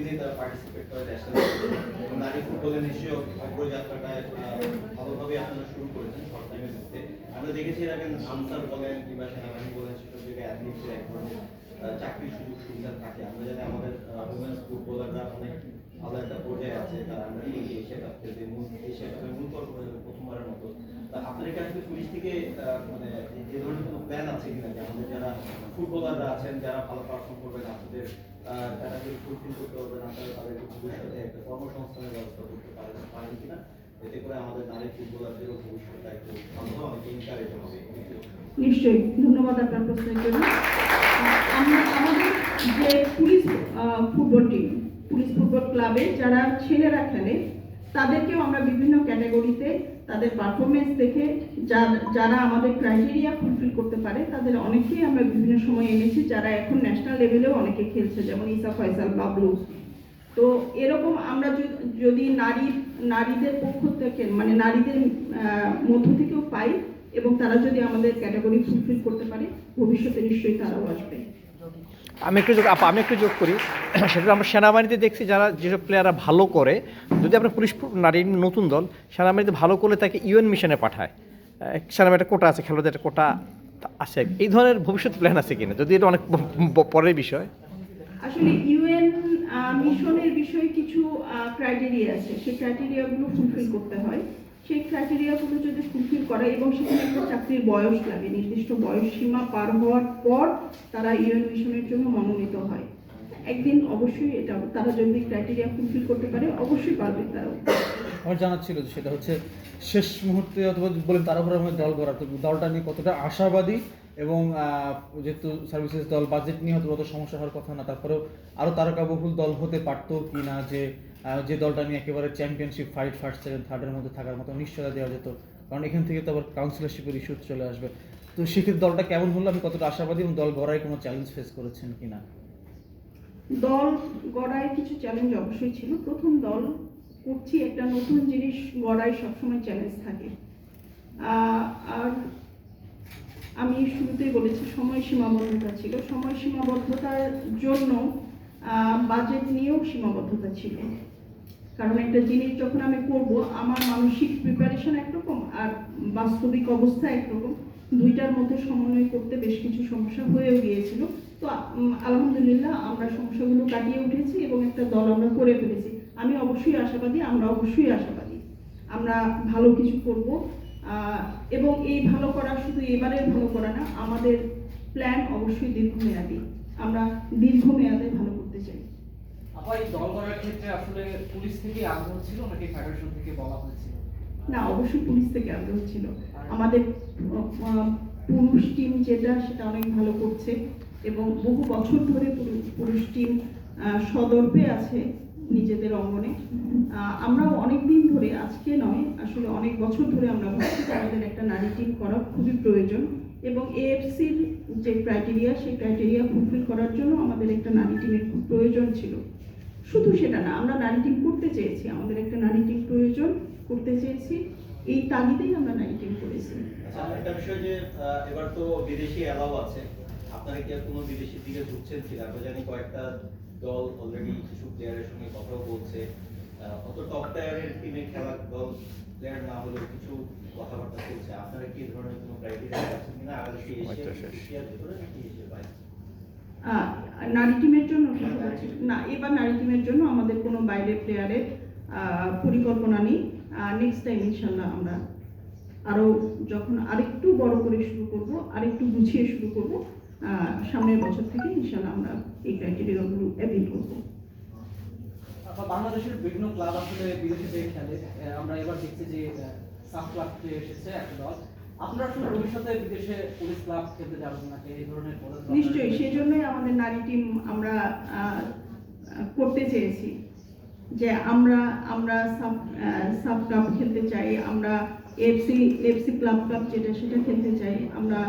প্রতিদিন তারা পার্টিসিপেট করে ন্যাশনাল নারী ফুটবলে নিশ্চয়ই অগ্রযাত্রাটা ভালোভাবে আপনারা শুরু করেছেন শর্ট টাইমের মধ্যে। আমরা দেখেছি এর আগে আনসার বলেন কিংবা সেনাবাহিনী বলেন সেসব জায়গায় অ্যাথলিটসের এক ধরনের চাকরির সুযোগ সুবিধা থাকে। আমরা জানি আমাদের উমেন্স ফুটবলাররা অনেক ভালো একটা পর্যায়ে আছে। তারা আমরা এই এশিয়া কাপ খেলতে মূল এশিয়া কাপের মূল পর্ব প্রথমবারের মতো। তা আপনাদের কাছে পুলিশ থেকে মানে যে ধরনের কোনো প্ল্যান আছে কিনা? যে আমাদের যারা ফুটবলাররা আছেন, যারা ভালো পারফর্ম করবেন, আপনাদের যারা যদি ফুলফিল করতে আপনারা তাদেরকে ভবিষ্যতে একটা কর্মসংস্থানের ব্যবস্থা করতে পারেন পারেন কিনা, এতে করে আমাদের নারী ফুটবলারদেরও একটু হবে নিশ্চয়ই। ধন্যবাদ আপনার প্রশ্নের জন্য। আমাদের যে police football team police football ক্লাবে যারা ছেলেরা খেলে, তাদেরকেও আমরা বিভিন্ন ক্যাটাগরিতে তাদের পারফরমেন্স দেখে যারা আমাদের ক্রাইটেরিয়া ফুলফিল করতে পারে, তাদের অনেকেই আমরা বিভিন্ন সময় এনেছি, যারা এখন ন্যাশনাল লেভেলেও অনেকে খেলছে, যেমন ইসা ফয়সাল, বাবলু। তো এরকম আমরা যদি নারী নারীদের পক্ষ থেকে মানে নারীদের মধ্য থেকেও পাই এবং তারা যদি আমাদের ক্যাটাগরি ফুলফিল করতে পারে, ভবিষ্যতে নিশ্চয়ই তারাও আসবে। আমি একটু যোগ আপা, আমি একটু যোগ করি। সেটা আমরা সেনাবাহিনীতে দেখছি যারা যেসব প্লেয়াররা ভালো করে যদি আমরা পুলিশ নারী নতুন দল সেনাবাহিনীতে ভালো করলে তাকে ইউএন মিশনে পাঠায়। সেনাবাহিনীর একটা কোটা আছে খেলোয়াড়দের একটা কোটা আছে। এই ধরনের ভবিষ্যৎ প্ল্যান আছে কিনা? যদি এটা অনেক পরের বিষয়। আসলে ইউএন মিশনের বিষয়ে কিছু ক্রাইটেরিয়া আছে। সেই ক্রাইটেরিয়াগুলো ফুলফিল করতে হয়। সেই ক্রাইটেরিয়াগুলো যদি ফুলফিল করে এবং সেখানে একটা চাকরির বয়স লাগে, নির্দিষ্ট বয়স সীমা পার হওয়ার পর তারা ইউএন মিশনের জন্য মনোনীত হয়। একদিন অবশ্যই এটা, তারা যদি ক্রাইটেরিয়া ফুলফিল করতে পারে, অবশ্যই পারবে তারা। আমার জানার ছিল সেটা হচ্ছে শেষ মুহূর্তে অথবা বলেন তারপরে আমার দল তো দলটা নিয়ে কতটা আশাবাদী এবং যেহেতু সার্ভিসেস দল বাজেট নিয়ে হয়তো অত সমস্যা হওয়ার কথা না, তারপরেও আরও তারকাবহুল দল হতে পারতো কি না যে যে দলটা নিয়ে একেবারে চ্যাম্পিয়নশিপ ফাইট ফার্স্ট সেকেন্ড থার্ডের মধ্যে থাকার মতো নিশ্চয়তা দেওয়া যেত। কারণ এখান থেকে তো আবার কাউন্সিলরশিপের ইস্যু চলে আসবে। তো সেক্ষেত্রে দলটা কেমন হলো? আমি কতটা আশাবাদী এবং দল গড়ায় কোনো চ্যালেঞ্জ ফেস করেছেন কি না দল গড়ায় কিছু চ্যালেঞ্জ অবশ্যই ছিল। প্রথম দল করছি একটা নতুন জিনিস গড়ায় সবসময় চ্যালেঞ্জ থাকে। আর আমি শুরুতেই বলেছি সময় সীমাবদ্ধতা ছিল। সময় সীমাবদ্ধতার জন্য বাজেট নিয়েও সীমাবদ্ধতা ছিল। কারণ একটা জিনিস যখন আমি করব, আমার মানসিক প্রিপারেশন একরকম আর বাস্তবিক অবস্থা একরকম। দুইটার মধ্যে সমন্বয় করতে বেশ কিছু সমস্যা হয়েও গিয়েছিল। তো আলহামদুলিল্লাহ আমরা সমস্যাগুলো কাটিয়ে উঠেছি এবং একটা দল আমরা করে ফেলেছি। আমি অবশ্যই আশাবাদী, আমরা অবশ্যই আশাবাদী। আমরা ভালো কিছু করব। এবং এই ভালো করা শুধু এবারের ভালো করা না আমাদের প্ল্যান অবশ্যই দীর্ঘমেয়াদী। আমরা দীর্ঘমেয়াদে ভালো করতে চাই। আবার এই দল করার ক্ষেত্রে আসলে পুলিশ থেকে আগ্রহ ছিল নাকি ফেডারেশন থেকে বলা হয়েছিল? না অবশ্যই পুলিশ থেকে আগ্রহ ছিল। আমাদের পুরুষ টিম যেটা সেটা অনেক ভালো করছে এবং বহু বছর ধরে পুরু- পুরুষ টিম সদর্পে আছে। নিজেদের অঙ্গনে। আহ, আমরাও অনেক দিন ধরে আজকে নয় আসলে অনেক বছর ধরে আমরা ভাবছি আমাদের একটা নারী টিম করা খুবই প্রয়োজন এবং এএফসির যে ক্রাইটেরিয়া সেই ক্রাইটেরিয়া ফুলফিল করার জন্য আমাদের একটা নারী টিমের খুব প্রয়োজন ছিল। শুধু সেটা না আমরা নারী টিম করতে চেয়েছি আমাদের একটা নারী টিম প্রয়োজন করতে চেয়েছি এই তাগিদেই আমরা নারী টিম করেছি। আচ্ছা একটা বিষয় যে এবার তো বিদেশি আছে। আপনারা কি আর কোনো বিদেশির দিকে ঝুঁকছেন কিনা আমরা জানি কয়েকটা দল অলরেডি কিছু প্লেয়ারের সঙ্গে কথাও বলছে। আহ, অত টপ টায়ারের টিমে খেলা দল প্লেয়ার না হলেও কিছু কথাবার্তা চলছে আপনারা কি ধরনের কোনো ক্রাইটেরিয়া আছে কিনা? আর কি এশিয়ার ভিতরে নাকি এশিয়ার বাইরে? নারী টিমের জন্য না এবার নারী টিমের জন্য আমাদের কোনো বাইরের প্লেয়ারের পরিকল্পনা নেই। নেক্সট টাইম ইনশাল্লাহ আমরা আরও যখন আরেকটু বড় করে শুরু করব আরেকটু গুছিয়ে শুরু করব সামনের বছর থেকে ইনশাল্লাহ আমরা এই ক্রাইটেরিয়াগুলো অ্যাপিল করব। বাংলাদেশের বিভিন্ন ক্লাব আসলে বিদেশে যে খেলে আমরা এবার দেখছি যে সাব ক্লাব এসেছে একটা দল। আপনারা আসলে ভবিষ্যতে বিদেশে পুলিশ ক্লাব খেলতে যাবেন নাকি? এই ধরনের নিশ্চয়ই সেই জন্যই আমাদের নারী টিম আমরা করতে চেয়েছি যে আমরা আমরা সাব সাব ক্লাব খেলতে চাই আমরা এফসি এফসি ক্লাব ক্লাব যেটা সেটা খেলতে চাই। আমরা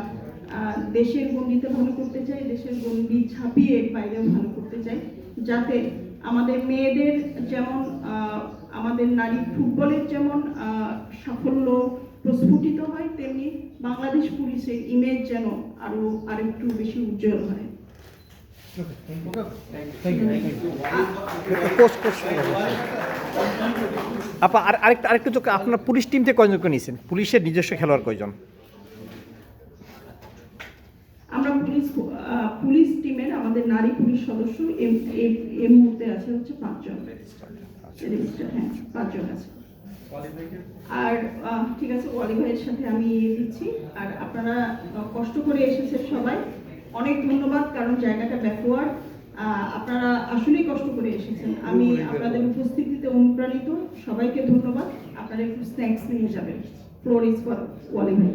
দেশের গণ্ডিতে ভালো করতে চাই, দেশের গণ্ডি ছাপিয়ে বাইরেও ভালো করতে চাই, যাতে আমাদের মেয়েদের যেমন আমাদের নারী ফুটবলের যেমন সাফল্য প্রস্ফুটিত হয়, তেমনি বাংলাদেশ পুলিশের ইমেজ যেন আরও আরেকটু বেশি উজ্জ্বল হয়। আরেকটা, আরেকটু আপনার পুলিশ টিম থেকে কয়জনকে নিয়েছেন? পুলিশের নিজস্ব খেলোয়াড় কয়জন আমরা পুলিশ পুলিশ টিমের আমাদের নারী পুলিশ সদস্য এই- মুহূর্তে আছে হচ্ছে পাঁচজন। হ্যাঁ পাঁচজন আছে। আর ঠিক আছে ওয়ালি ভাইয়ের সাথে আমি দিচ্ছি। আর আপনারা কষ্ট করে এসেছেন সবাই। অনেক ধন্যবাদ কারণ জায়গাটা ব্যাকওয়ার্ড। আপনারা আসলেই কষ্ট করে এসেছেন। আমি আপনাদের উপস্থিতিতে অনুপ্রাণিত। সবাইকে ধন্যবাদ। আপনারা একটু স্ন্যাক্স নিয়ে যাবেন। ফ্লোর ইজ ফর ওয়ালি ভাই।